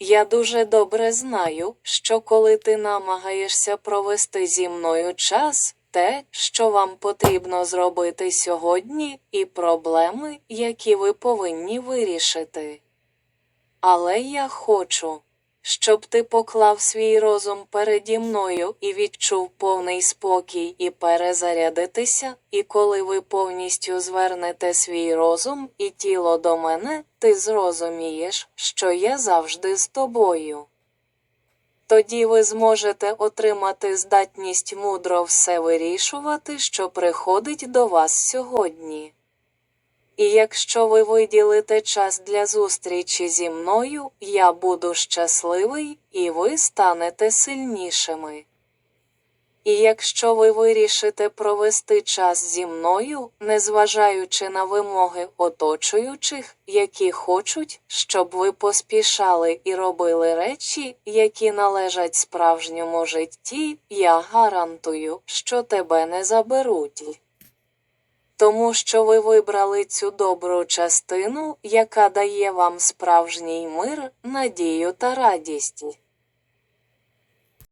Я дуже добре знаю, що коли ти намагаєшся провести зі мною час, те, що вам потрібно зробити сьогодні, і проблеми, які ви повинні вирішити. Але я хочу, щоб ти поклав свій розум переді мною і відчув повний спокій і перезарядитися, і коли ви повністю звернете свій розум і тіло до мене, ти зрозумієш, що я завжди з тобою. Тоді ви зможете отримати здатність мудро все вирішувати, що приходить до вас сьогодні. І якщо ви виділите час для зустрічі зі мною, я буду щасливий, і ви станете сильнішими. І якщо ви вирішите провести час зі мною, незважаючи на вимоги оточуючих, які хочуть, щоб ви поспішали і робили речі, які належать справжньому житті, я гарантую, що тебе не заберуть. Тому що ви вибрали цю добру частину, яка дає вам справжній мир, надію та радість.